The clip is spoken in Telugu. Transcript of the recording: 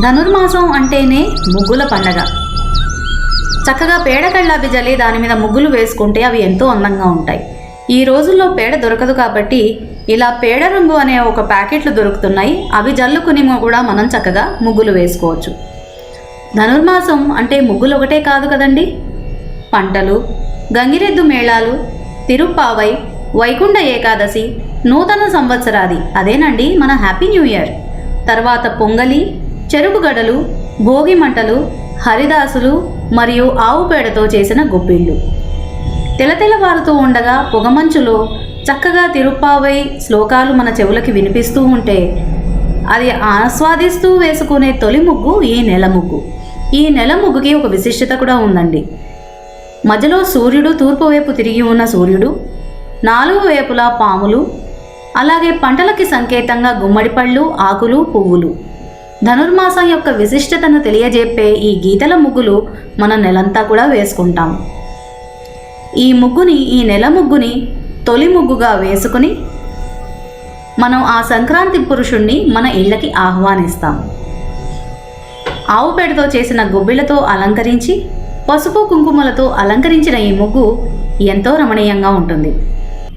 ధనుర్మాసం అంటేనే ముగ్గుల పండగ. చక్కగా పేడ కళ్ళాపి జల్లి దాని మీద ముగ్గులు వేసుకుంటే అవి ఎంతో అందంగా ఉంటాయి. ఈ రోజుల్లో పేడ దొరకదు కాబట్టి ఇలా పేడ రంగు అనే ఒక ప్యాకెట్లు దొరుకుతున్నాయి. అవి జల్లుకుని కూడా మనం చక్కగా ముగ్గులు వేసుకోవచ్చు. ధనుర్మాసం అంటే ముగ్గులు ఒకటే కాదు కదండి? పంటలు గంగిరెద్దు మేళాలు తిరుప్పావై వైకుంఠ ఏకాదశి నూతన సంవత్సరాది అదేనండి మన హ్యాపీ న్యూ ఇయర్. తర్వాత పొంగలి చెరుకు గడలు భోగి మంటలు హరిదాసులు మరియు ఆవు పేడతో చేసిన గొబ్బిళ్ళు. తెలతెలవారుతూ ఉండగా పొగమంచులో చక్కగా తిరుప్పావై శ్లోకాలు మన చెవులకి వినిపిస్తూ ఉంటే అది ఆస్వాదిస్తూ వేసుకునే తొలి ముగ్గు ఈ నెల ముగ్గు. ఈ నెల ముగ్గుకి ఒక విశిష్టత కూడా ఉందండి. మధ్యలో సూర్యుడు తూర్పు వైపు తిరిగి ఉన్న సూర్యుడు నాలుగు వైపులా పాములు అలాగే పంటలకి సంకేతంగా గుమ్మడి పళ్ళు ఆకులు పువ్వులు. ధనుర్మాసం యొక్క విశిష్టతను తెలియజెప్పే ఈ గీతల ముగ్గులు మన నెలంతా కూడా వేసుకుంటాం. ఈ ముగ్గుని ఈ నెల ముగ్గుని తొలి ముగ్గుగా వేసుకుని మనం ఆ సంక్రాంతి పురుషుణ్ణి మన ఇళ్ళకి ఆహ్వానిస్తాం. ఆవు పేడతో చేసిన గుబ్బిలతో అలంకరించి పసుపు కుంకుమలతో అలంకరించిన ఈ ముగ్గు ఎంతో రమణీయంగా ఉంటుంది.